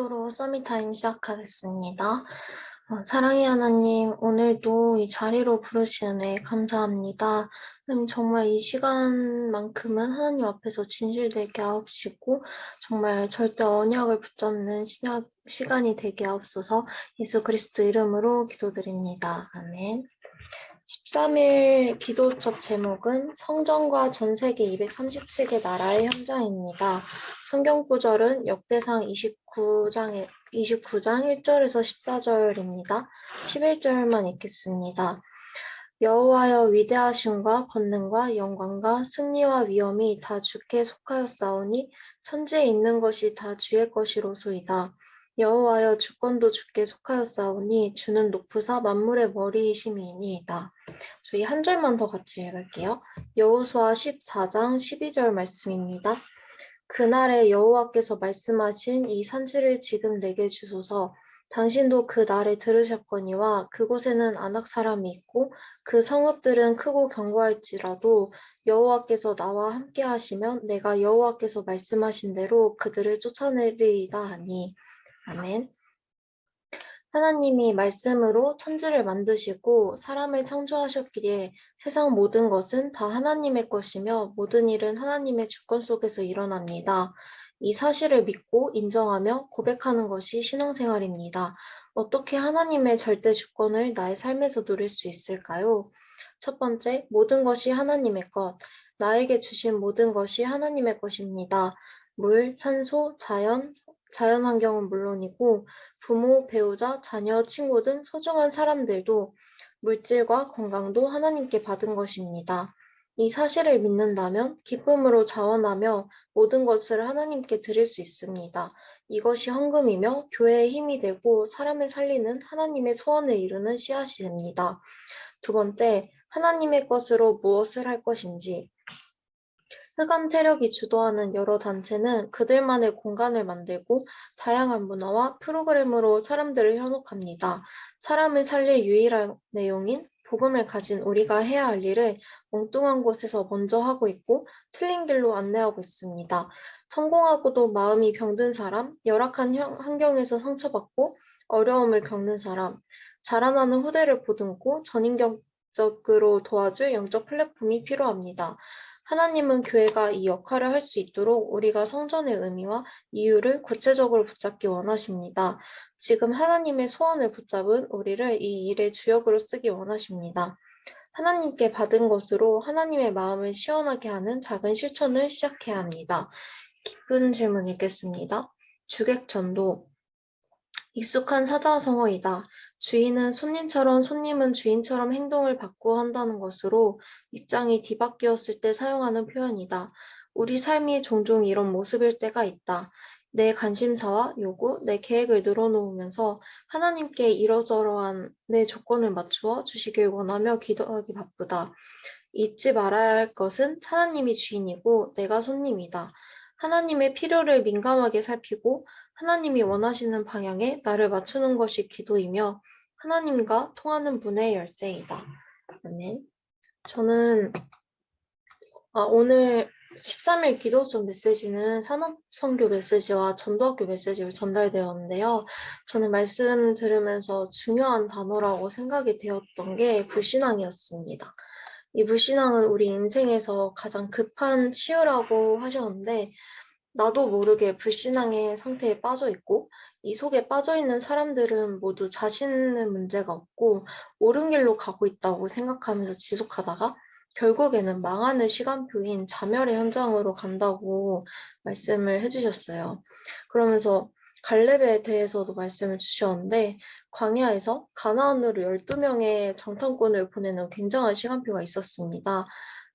기도로 서밋타임 시작하겠습니다. 어, 사랑의 하나님, 오늘도 이 자리로 부르시는 애 감사합니다. 정말 이 시간만큼은 하나님 앞에서 진실되게 하옵시고, 정말 절대 언약을 붙잡는 시작, 시간이 되게 하옵소서 예수 그리스도 이름으로 기도드립니다. 아멘. 13일 기도첩 제목은 성전과 전 세계 237개 나라의 현장입니다. 성경 구절은 역대상 29장에 29장 1절에서 14절입니다. 11절만 읽겠습니다. 여호와여 위대하심과 권능과 영광과 승리와 위엄이 다 주께 속하였사오니 천지에 있는 것이 다 주의 것이로소이다. 여호와여 주권도 주께 속하였사오니 주는 높으사 만물의 머리이심이니이다. 저희 한 절만 더 같이 읽을게요. 여호수아 14장 12절 말씀입니다. 그날에 여호와께서 말씀하신 이 산지를 지금 내게 주소서. 당신도 그 날에 들으셨거니와 그곳에는 안악 사람이 있고 그 성읍들은 크고 견고할지라도 여호와께서 나와 함께 하시면 내가 여호와께서 말씀하신 대로 그들을 쫓아내리이다 하니 아멘. 하나님이 말씀으로 천지를 만드시고 사람을 창조하셨기에 세상 모든 것은 다 하나님의 것이며 모든 일은 하나님의 주권 속에서 일어납니다. 이 사실을 믿고 인정하며 고백하는 것이 신앙생활입니다. 어떻게 하나님의 절대 주권을 나의 삶에서 누릴 수 있을까요? 첫 번째, 모든 것이 하나님의 것. 나에게 주신 모든 것이 하나님의 것입니다. 물, 산소, 자연, 자연환경은 물론이고 부모, 배우자, 자녀, 친구 등 소중한 사람들도 물질과 건강도 하나님께 받은 것입니다. 이 사실을 믿는다면 기쁨으로 자원하며 모든 것을 하나님께 드릴 수 있습니다. 이것이 헌금이며 교회의 힘이 되고 사람을 살리는 하나님의 소원을 이루는 씨앗이 됩니다. 두 번째, 하나님의 것으로 무엇을 할 것인지 흑암 세력이 주도하는 여러 단체는 그들만의 공간을 만들고 다양한 문화와 프로그램으로 사람들을 현혹합니다. 사람을 살릴 유일한 내용인 복음을 가진 우리가 해야 할 일을 엉뚱한 곳에서 먼저 하고 있고 틀린 길로 안내하고 있습니다. 성공하고도 마음이 병든 사람, 열악한 환경에서 상처받고 어려움을 겪는 사람, 자라나는 후대를 보듬고 전인격적으로 도와줄 영적 플랫폼이 필요합니다. 하나님은 교회가 이 역할을 할 수 있도록 우리가 성전의 의미와 이유를 구체적으로 붙잡기 원하십니다. 지금 하나님의 소원을 붙잡은 우리를 이 일의 주역으로 쓰기 원하십니다. 하나님께 받은 것으로 하나님의 마음을 시원하게 하는 작은 실천을 시작해야 합니다. 기쁜 질문 읽겠습니다. 주객전도 익숙한 사자성어이다. 주인은 손님처럼 손님은 주인처럼 행동을 받고 한다는 것으로 입장이 뒤바뀌었을 때 사용하는 표현이다. 우리 삶이 종종 이런 모습일 때가 있다. 내 관심사와 요구, 내 계획을 늘어놓으면서 하나님께 이러저러한 내 조건을 맞추어 주시길 원하며 기도하기 바쁘다. 잊지 말아야 할 것은 하나님이 주인이고 내가 손님이다. 하나님의 필요를 민감하게 살피고 하나님이 원하시는 방향에 나를 맞추는 것이 기도이며 하나님과 통하는 분의 열쇠이다. 아멘. 저는 아, 오늘 13일 기도전 메시지는 산업선교 메시지와 전도학교 메시지로 전달되었는데요. 저는 말씀 들으면서 중요한 단어라고 생각이 되었던 게 불신앙이었습니다. 이 불신앙은 우리 인생에서 가장 급한 치유라고 하셨는데 나도 모르게 불신앙의 상태에 빠져 있고 이 속에 빠져 있는 사람들은 모두 자신은 문제가 없고 옳은 길로 가고 있다고 생각하면서 지속하다가 결국에는 망하는 시간표인 자멸의 현장으로 간다고 말씀을 해주셨어요. 그러면서 갈렙에 대해서도 말씀을 주셨는데 광야에서 가나안으로 12명의 정탐꾼을 보내는 굉장한 시간표가 있었습니다.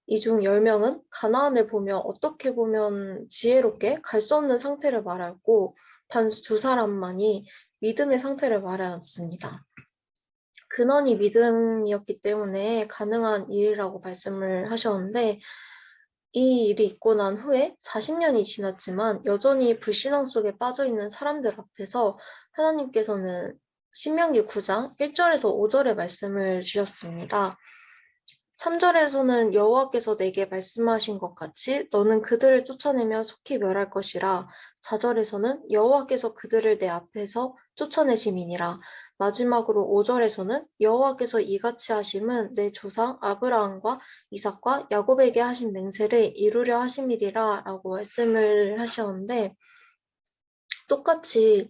이 중 10명은 가나안을 보며 어떻게 보면 지혜롭게 갈 수 없는 상태를 말하고 단두 사람만이 믿음의 상태를 말해놨습니다. 근원이 믿음이었기 때문에 가능한 일이라고 말씀을 하셨는데 이 일이 있고 난 후에 40년이 지났지만 여전히 불신앙 속에 빠져 있는 사람들 앞에서 하나님께서는 신명기 9장 1절에서 5절의 말씀을 주셨습니다. 3절에서는 여호와께서 내게 말씀하신 것 같이 너는 그들을 쫓아내며 속히 멸할 것이라. 4절에서는 여호와께서 그들을 내 앞에서 쫓아내심이니라. 마지막으로 5절에서는 여호와께서 이같이 하심은 내 조상 아브라함과 이삭과 야곱에게 하신 맹세를 이루려 하심이리라 라고 말씀을 하셨는데 똑같이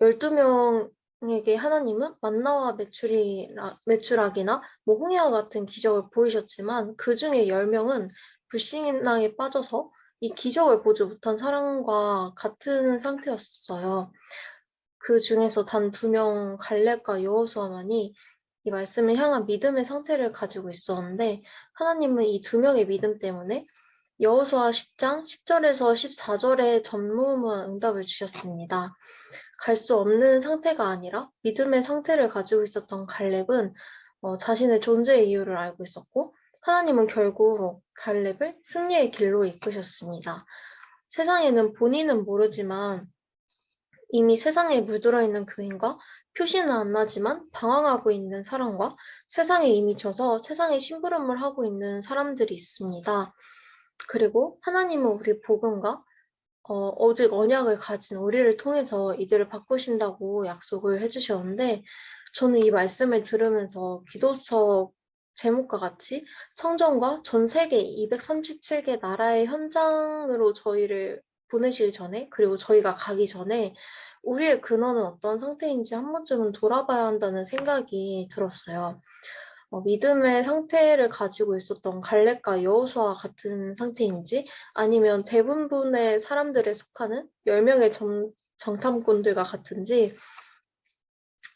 12명 에게 하나님은 만나와 메추리라, 메추락이나 뭐 홍해와 같은 기적을 보이셨지만 그 중에 10명은 불신앙에 빠져서 이 기적을 보지 못한 사람과 같은 상태였어요. 그 중에서 단 두 명 갈렙과 여호수아만이 이 말씀을 향한 믿음의 상태를 가지고 있었는데 하나님은 이 두 명의 믿음 때문에 여호수아 10장 10절에서 14절에 전무후무한 응답을 주셨습니다. 갈 수 없는 상태가 아니라 믿음의 상태를 가지고 있었던 갈렙은 어, 자신의 존재의 이유를 알고 있었고 하나님은 결국 갈렙을 승리의 길로 이끄셨습니다. 세상에는 본인은 모르지만 이미 세상에 물들어 있는 교인과 표시는 안 나지만 방황하고 있는 사람과 세상에 이미 져서 세상에 심부름을 하고 있는 사람들이 있습니다. 그리고 하나님은 우리 복음과 어, 오직 언약을 가진 우리를 통해서 이들을 바꾸신다고 약속을 해주셨는데 저는 이 말씀을 들으면서 기도서 제목과 같이 성전과 전 세계 237개 나라의 현장으로 저희를 보내시기 전에 그리고 저희가 가기 전에 우리의 근원은 어떤 상태인지 한 번쯤은 돌아봐야 한다는 생각이 들었어요. 어, 믿음의 상태를 가지고 있었던 갈렙과 여호수아 같은 상태인지 아니면 대부분의 사람들에 속하는 10명의 정, 정탐꾼들과 같은지?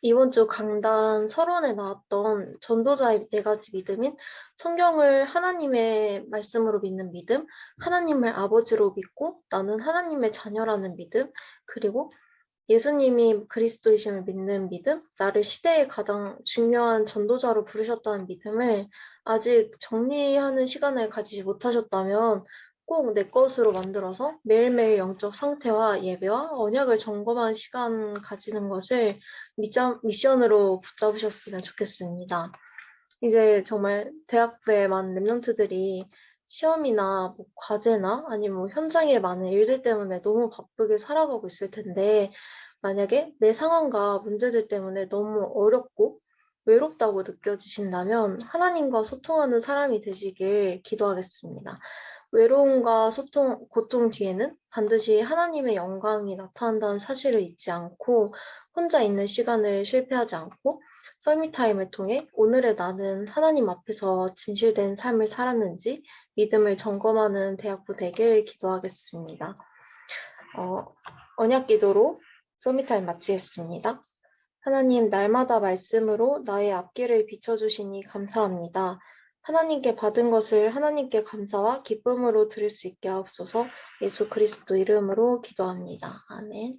이번 주 강단 서론에 나왔던 전도자의 네 가지 믿음인 성경을 하나님의 말씀으로 믿는 믿음, 하나님을 아버지로 믿고 나는 하나님의 자녀라는 믿음, 그리고 예수님이 그리스도이심을 믿는 믿음, 나를 시대의 가장 중요한 전도자로 부르셨다는 믿음을 아직 정리하는 시간을 가지지 못하셨다면 꼭 내 것으로 만들어서 매일매일 영적 상태와 예배와 언약을 점검하는 시간 가지는 것을 미션, 미션으로 붙잡으셨으면 좋겠습니다. 이제 정말 대학부의 많은 랩런트들이 시험이나 뭐 과제나 아니면 뭐 현장에 많은 일들 때문에 너무 바쁘게 살아가고 있을 텐데 만약에 내 상황과 문제들 때문에 너무 어렵고 외롭다고 느껴지신다면 하나님과 소통하는 사람이 되시길 기도하겠습니다. 외로움과 소통, 고통 뒤에는 반드시 하나님의 영광이 나타난다는 사실을 잊지 않고 혼자 있는 시간을 실패하지 않고 썰미타임을 통해 오늘의 나는 하나님 앞에서 진실된 삶을 살았는지 믿음을 점검하는 대학부 되길 기도하겠습니다. 어, 언약 기도로 썰미타임 마치겠습니다. 하나님 날마다 말씀으로 나의 앞길을 비춰주시니 감사합니다. 하나님께 받은 것을 하나님께 감사와 기쁨으로 드릴 수 있게 하옵소서 예수 그리스도 이름으로 기도합니다. 아멘.